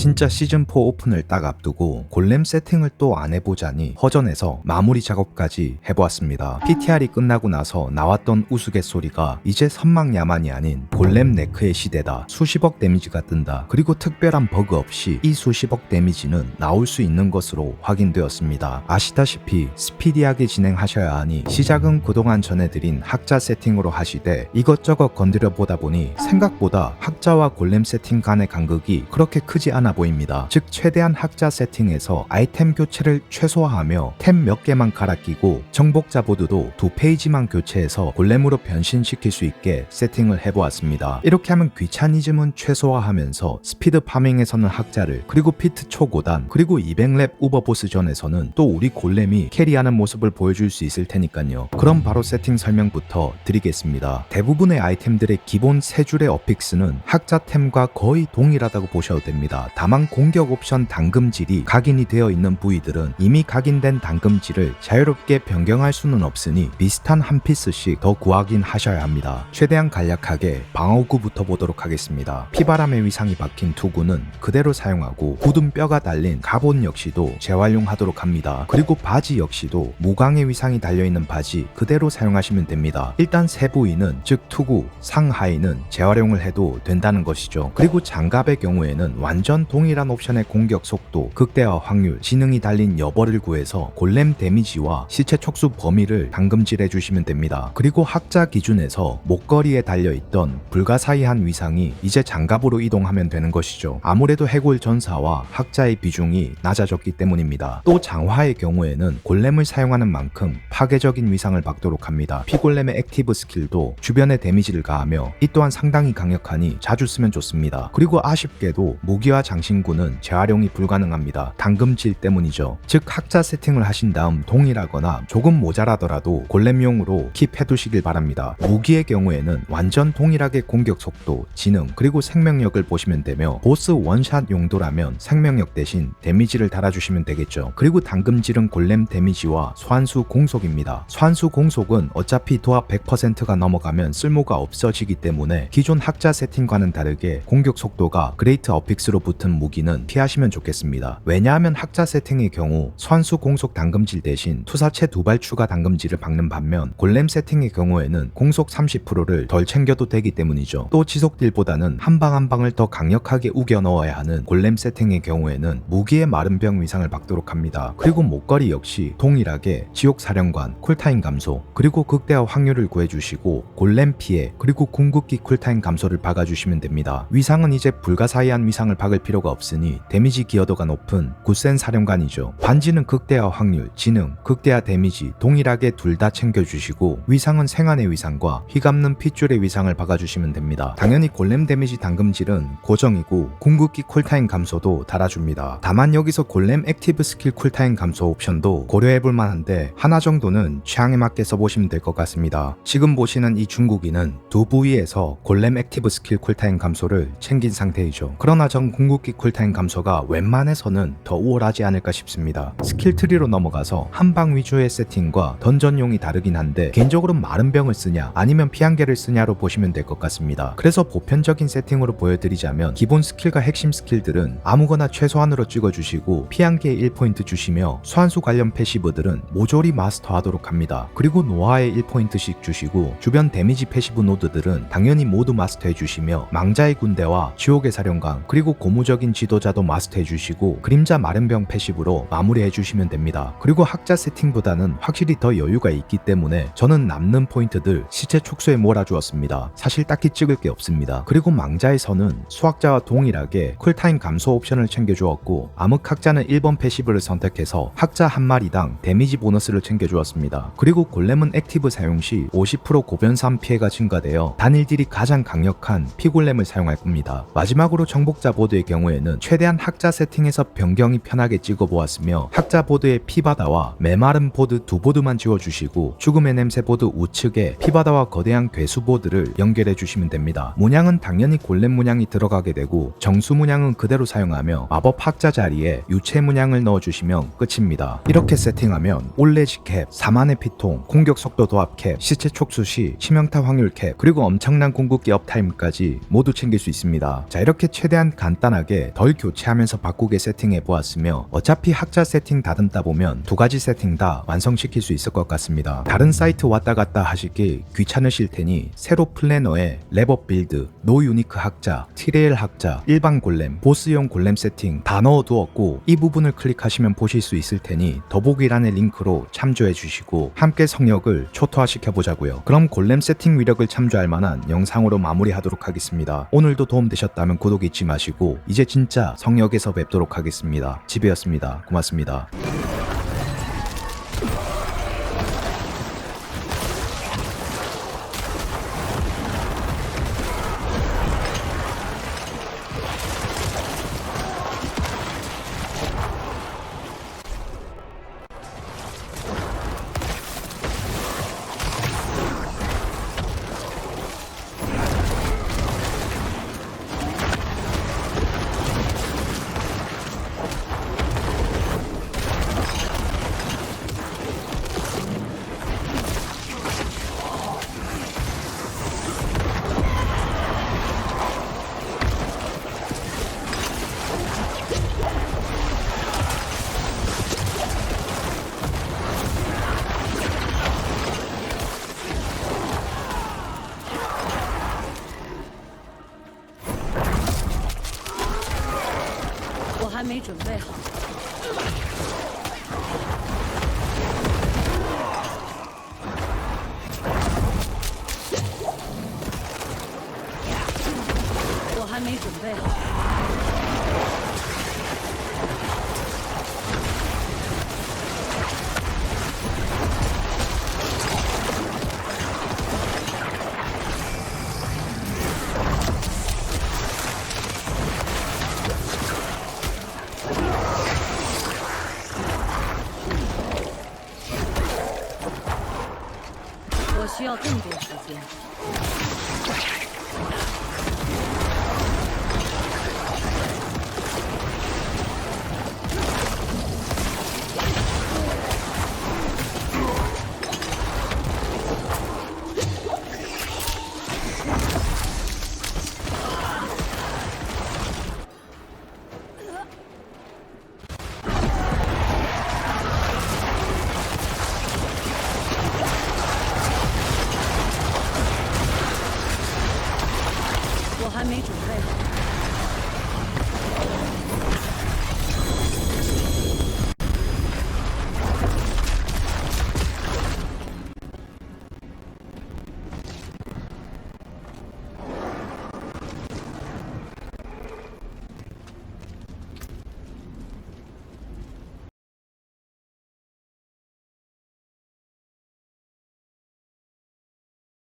진짜 시즌4 오픈을 딱 앞두고 골렘 세팅을 또 안 해보자니 허전해서 마무리 작업까지 해보았습니다. PTR이 끝나고 나서 나왔던 우스갯소리가 이제 선망야만이 아닌 골렘 네크의 시대다. 수십억 데미지가 뜬다. 그리고 특별한 버그 없이 이 수십억 데미지는 나올 수 있는 것으로 확인되었습니다. 아시다시피 스피디하게 진행하셔야 하니 시작은 그동안 전해드린 학자 세팅으로 하시되 이것저것 건드려 보다 보니 생각보다 학자와 골렘 세팅 간의 간극이 그렇게 크지 않아 보입니다. 즉 최대한 학자 세팅에서 아이템 교체를 최소화하며 템 몇 개만 갈아 끼고 정복자 보드도 두 페이지만 교체해서 골렘으로 변신시킬 수 있게 세팅을 해보았습니다. 이렇게 하면 귀차니즘은 최소화하면서 스피드 파밍에서는 학자를 그리고 피트 초고단 그리고 200렙 우버보스전에서는 또 우리 골렘이 캐리하는 모습을 보여줄 수 있을 테니까요. 그럼 바로 세팅 설명부터 드리겠습니다. 대부분의 아이템들의 기본 세 줄의 어픽스는 학자템과 거의 동일하다고 보셔도 됩니다. 다만 공격 옵션 당금질이 각인이 되어 있는 부위들은 이미 각인된 당금질을 자유롭게 변경할 수는 없으니 비슷한 한 피스씩 더 구하긴 하셔야 합니다. 최대한 간략하게 방어구부터 보도록 하겠습니다. 피바람의 위상이 박힌 투구는 그대로 사용하고 굳은 뼈가 달린 가본 역시도 재활용하도록 합니다. 그리고 바지 역시도 무광의 위상이 달려있는 바지 그대로 사용하시면 됩니다. 일단 세 부위는 즉 투구, 상하이는 재활용을 해도 된다는 것이죠. 그리고 장갑의 경우에는 완전 동일한 옵션의 공격 속도, 극대화 확률, 지능이 달린 여벌을 구해서 골렘 데미지와 시체 촉수 범위를 당금질해 주시면 됩니다. 그리고 학자 기준에서 목걸이에 달려있던 불가사의한 위상이 이제 장갑으로 이동하면 되는 것이죠. 아무래도 해골 전사와 학자의 비중이 낮아졌기 때문입니다. 또 장화의 경우에는 골렘을 사용하는 만큼 파괴적인 위상을 받도록 합니다. 피골렘의 액티브 스킬도 주변에 데미지를 가하며 이 또한 상당히 강력하니 자주 쓰면 좋습니다. 그리고 아쉽게도 무기와 장신구는 재활용이 불가능합니다. 당금질 때문이죠. 즉 학자 세팅을 하신 다음 동일하거나 조금 모자라더라도 골렘용으로 킵해 두시길 바랍니다. 무기의 경우에는 완전 동일하게 공격 속도, 지능, 그리고 생명력을 보시면 되며 보스 원샷 용도라면 생명력 대신 데미지를 달아주시면 되겠죠. 그리고 당금질은 골렘 데미지와 소환수 공속입니다. 소환수 공속은 어차피 도합 100%가 넘어가면 쓸모가 없어지기 때문에 기존 학자 세팅과는 다르게 공격 속도가 그레이트 어픽스로 붙은 무기는 피하시면 좋겠습니다. 왜냐하면 학자 세팅의 경우 소환수 공속 당금질 대신 투사체 두발 추가 당금질을 박는 반면 골렘 세팅의 경우에는 공속 30%를 덜 챙겨도 되기 때문이죠. 또 지속 딜보다는 한 방 한 방을 더 강력하게 우겨 넣어야 하는 골렘 세팅의 경우에는 무기의 마른 병 위상을 받도록 합니다. 그리고 목걸이 역시 동일하게 지옥 사령관 쿨타임 감소 그리고 극대화 확률을 구해주시고 골렘 피해 그리고 궁극기 쿨타임 감소를 박아주시면 됩니다. 위상은 이제 불가사의한 위상을 박을 필요 가 없으니 데미지 기여도가 높은 굿센 사령관이죠. 반지는 극대화 확률, 지능, 극대화 데미지 동일하게 둘 다 챙겨주시고 위상은 생안의 위상과 휘감는 핏줄의 위상을 박아주시면 됩니다. 당연히 골렘 데미지 당금질은 고정이고 궁극기 쿨타임 감소도 달아줍니다. 다만 여기서 골렘 액티브 스킬 쿨타임 감소 옵션도 고려해볼 만한데 하나 정도는 취향에 맞게 써보시면 될 것 같습니다. 지금 보시는 이 중국인은 두 부위에서 골렘 액티브 스킬 쿨타임 감소를 챙긴 상태이죠. 그러나 전 궁극 기 쿨타임 감소가 웬만해서는 더 우월하지 않을까 싶습니다. 스킬 트리로 넘어가서 한방 위주의 세팅과 던전용이 다르긴 한데 개인적으로 마른 병을 쓰냐 아니면 피한개를 쓰냐로 보시면 될 것 같습니다. 그래서 보편적인 세팅으로 보여드리자면 기본 스킬과 핵심 스킬들은 아무거나 최소한으로 찍어주시고 피한개 1포인트 주시며 소환수 관련 패시브들은 모조리 마스터하도록 합니다. 그리고 노아에 1포인트씩 주시고 주변 데미지 패시브 노드들은 당연히 모두 마스터해 주시며 망자의 군대와 지옥의 사령관 그리고 고무적 인 지도자도 마스터해 주시고 그림자 마른병 패시브로 마무리해 주시면 됩니다. 그리고 학자 세팅보다는 확실히 더 여유가 있기 때문에 저는 남는 포인트들 시체 촉수에 몰아주었습니다. 사실 딱히 찍을 게 없습니다. 그리고 망자에서는 수학자와 동일하게 쿨타임 감소 옵션을 챙겨주었고 암흑학자는 1번 패시브를 선택해서 학자 한 마리당 데미지 보너스를 챙겨주었습니다. 그리고 골렘은 액티브 사용 시 50% 고변삼 피해가 증가되어 단일 딜이 가장 강력한 피골렘을 사용할 겁니다. 마지막으로 정복자 보드의 경우 에는 최대한 학자 세팅에서 변경이 편하게 찍어보았으며 학자 보드의 피바다와 메마른 보드 두 보드만 지워주시고 죽음의 냄새 보드 우측에 피바다와 거대한 괴수 보드를 연결해 주시면 됩니다. 문양은 당연히 골렘 문양이 들어가게 되고 정수 문양은 그대로 사용하며 마법 학자 자리에 유체 문양을 넣어주시면 끝입니다. 이렇게 세팅하면 올레지 캡, 사만의 피통, 공격 속도 도합 캡, 시체 촉수 시 치명타 확률 캡, 그리고 엄청난 궁극기 업타임까지 모두 챙길 수 있습니다. 자 이렇게 최대한 간단하게 간단하게 덜 교체하면서 바꾸게 세팅해 보았으며 어차피 학자 세팅 다듬다 보면 두 가지 세팅 다 완성시킬 수 있을 것 같습니다. 다른 사이트 왔다 갔다 하시기 귀찮으실 테니 새로 플래너에 레버 빌드, 노 유니크 학자, 티레일 학자, 일반 골렘, 보스용 골렘 세팅 다 넣어 두었고 이 부분을 클릭하시면 보실 수 있을 테니 더보기란의 링크로 참조해 주시고 함께 성역을 초토화시켜 보자고요. 그럼 골렘 세팅 위력을 참조할 만한 영상으로 마무리하도록 하겠습니다. 오늘도 도움되셨다면 구독 잊지 마시고 이제 진짜 성역에서 뵙도록 하겠습니다. 지배였습니다. 고맙습니다. 准备好。我还没准备好。需要更多时间。还没准备好。